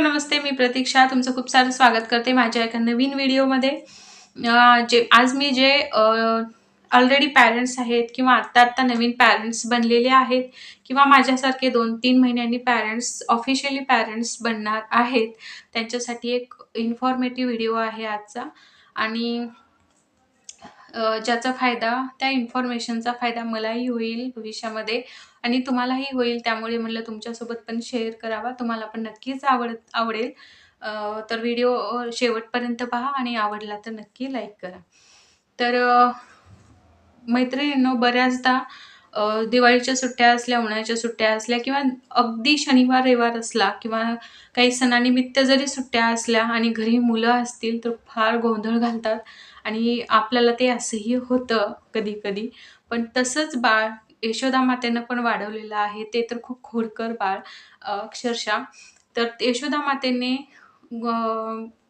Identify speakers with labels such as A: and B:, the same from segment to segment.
A: नमस्ते मी प्रतीक्षा. तुमचं खूप सारं स्वागत करते माझ्या एका नवीन व्हिडिओमध्ये. जे आज मी जे ऑलरेडी पॅरेंट्स आहेत किंवा आत्ता आत्ता नवीन पॅरेंट्स बनलेले आहेत किंवा माझ्यासारखे दोन तीन महिन्यांनी पॅरेंट्स ऑफिशियली पॅरेंट्स बनणार आहेत त्यांच्यासाठी एक इन्फॉर्मेटिव्ह व्हिडिओ आहे आजचा. आणि ज्याचा फायदा त्या इन्फॉर्मेशनचा फायदा मलाही होईल भविष्यामध्ये आणि तुम्हालाही होईल. त्यामुळे म्हणलं तुमच्यासोबत पण शेअर करावा. तुम्हाला पण नक्कीच आवड आवडेल. तर व्हिडिओ शेवटपर्यंत पहा आणि आवडला तर नक्की लाईक करा. तर मैत्रिणींनो बऱ्याचदा दिवाळीच्या सुट्ट्या असल्या उन्हाळ्याच्या सुट्ट्या असल्या किंवा अगदी शनिवार रविवार असला किंवा काही सणानिमित्त जरी सुट्ट्या असल्या आणि घरी मुलं असतील तर फार गोंधळ घालतात आणि आपल्याला ते असंही होतं कधी कधी. पण तसंच बाळ यशोदा मातेनं पण वाढवलेलं आहे. ते तर खूप खोडकर बाळ अक्षरशः. तर यशोदा मातेने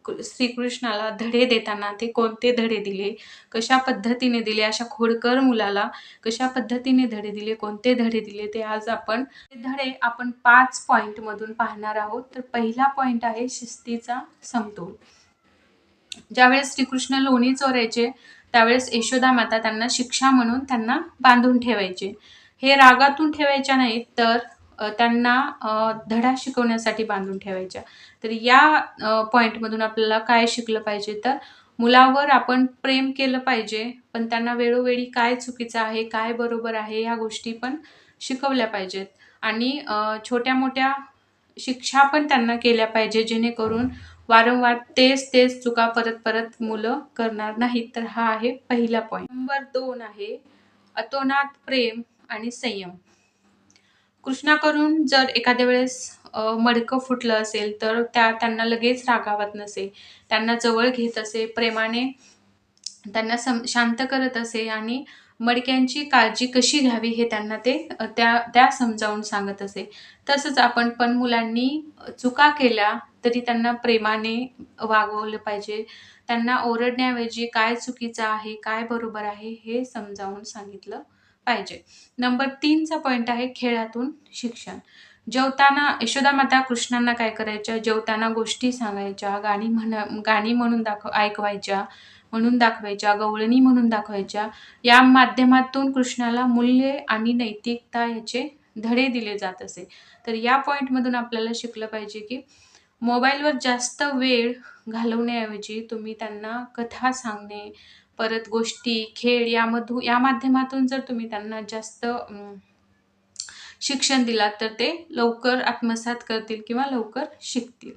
A: श्रीकृष्णाला धडे देताना ते कोणते धडे दिले? कशा पद्धतीने दिले? अशा खोडकर मुलाला कशा पद्धतीने धडे दिले? कोणते धडे दिले? ते आज आपण धडे आपण पाच पॉइंट मधून पाहणार आहोत. तर पहिला पॉइंट आहे शिस्तीचा समतोल. ज्यावेळेस श्रीकृष्ण लोणी चोरायचे त्यावेळेस यशोदा माता त्यांना शिक्षा म्हणून त्यांना बांधून ठेवायचे. हे रागातून ठेवायच्या नाहीत तर त्यांना धडा शिकवण्यासाठी बांधून ठेवायच्या. तर या पॉईंटमधून आपल्याला काय शिकलं पाहिजे तर मुलावर आपण प्रेम केलं पाहिजे पण त्यांना वेळोवेळी काय चुकीचं आहे काय बरोबर आहे ह्या गोष्टी पण शिकवल्या पाहिजेत. आणि छोट्या मोठ्या शिक्षा पण त्यांना केल्या पाहिजे जेणेकरून वारंवार तेच तेच चुका परत परत मुलं करणार नाहीत. तर हा आहे पहिला पॉईंट नंबर दोन आहे अतोनात प्रेम आणि संयम. कृष्णाकडून जर एखाद्या वेळेस मडकं फुटलं असेल तर त्या त्यांना लगेच रागावत नसे. त्यांना जवळ घेत असे प्रेमाने त्यांना सम शांत करत असे आणि मडक्यांची काळजी कशी घ्यावी हे त्यांना ते त्या त्या समजावून सांगत असे. तसंच आपण पण मुलांनी चुका केल्या तरी त्यांना प्रेमाने वागवलं पाहिजे. त्यांना ओरडण्याऐवजी काय चुकीचं आहे काय बरोबर आहे हे समजावून सांगितलं. पाहिजे. नंबर तीनचा पॉईंट आहे खेळातून शिक्षण. जेवताना यशोदा माता कृष्णांना काय करायच्या? जेवताना गोष्टी सांगायच्या गाणी म्हणा गाणी म्हणून दाखव ऐकवायच्या म्हणून दाखवायच्या गवळणी म्हणून दाखवायच्या. या माध्यमातून कृष्णाला मूल्य आणि नैतिकता याचे धडे दिले जात असे. तर या पॉईंटमधून आपल्याला शिकलं पाहिजे की मोबाईलवर जास्त वेळ घालवण्याऐवजी तुम्ही त्यांना कथा सांगणे परत गोष्टी खेळ यामधून या माध्यमातून जर तुम्ही त्यांना जास्त शिक्षण दिलात तर ते लवकर आत्मसात करतील किंवा लवकर शिकतील.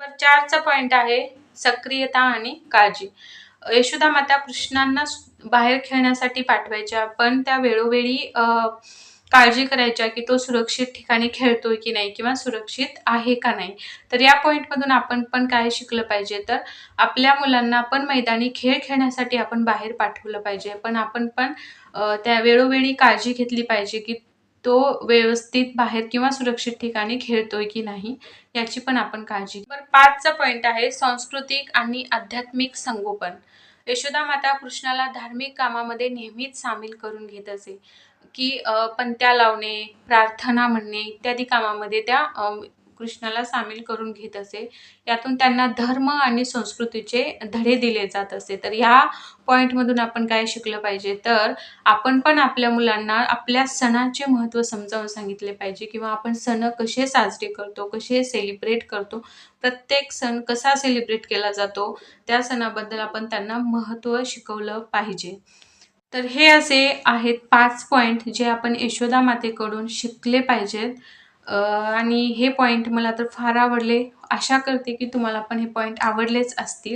A: नंबर चारचा पॉईंट आहे सक्रियता आणि काळजी. यशोदा माता कृष्णांना बाहेर खेळण्यासाठी पाठवायच्या पण त्या वेळोवेळी काळजी करायच्या की तो सुरक्षित ठिकाणी खेळतोय की नाही किंवा सुरक्षित आहे का नाही. तर या पॉईंटमधून आपण पण काय शिकलं पाहिजे? तर आपल्या मुलांना पण मैदानी खेळ खेळण्यासाठी आपण बाहेर पाठवलं पाहिजे. पण आपण पण त्या वेळोवेळी काळजी घेतली पाहिजे की तो व्यवस्थित बाहेर किंवा सुरक्षित ठिकाणी खेळतोय की नाही याची पण आपण काळजी. बरं पाचचा पॉईंट आहे सांस्कृतिक आणि आध्यात्मिक संगोपन. यशोदा माता कृष्णाला धार्मिक कामामध्ये नेहमीच सामील करून घेत असे. की पंत्या लावणे प्रार्थना म्हणणे इत्यादी कामामध्ये त्या कृष्णाला सामील करून घेत असे. यातून त्यांना धर्म आणि संस्कृतीचे धडे दिले जात असे. तर ह्या पॉईंटमधून आपण काय शिकलं पाहिजे? तर आपण पण आपल्या मुलांना आपल्या सणाचे महत्त्व समजावून सांगितले पाहिजे किंवा आपण सण कसे साजरे करतो कसे सेलिब्रेट करतो प्रत्येक सण कसा सेलिब्रेट केला जातो त्या सणाबद्दल आपण त्यांना महत्त्व शिकवलं पाहिजे. तर हे असे आहेत पाच पॉईंट जे आपण यशोदा मातेकडून शिकले पाहिजेत. आणि हे पॉईंट मला तर फार आवडले. आशा करते की तुम्हाला पण हे पॉईंट आवडलेच असतील.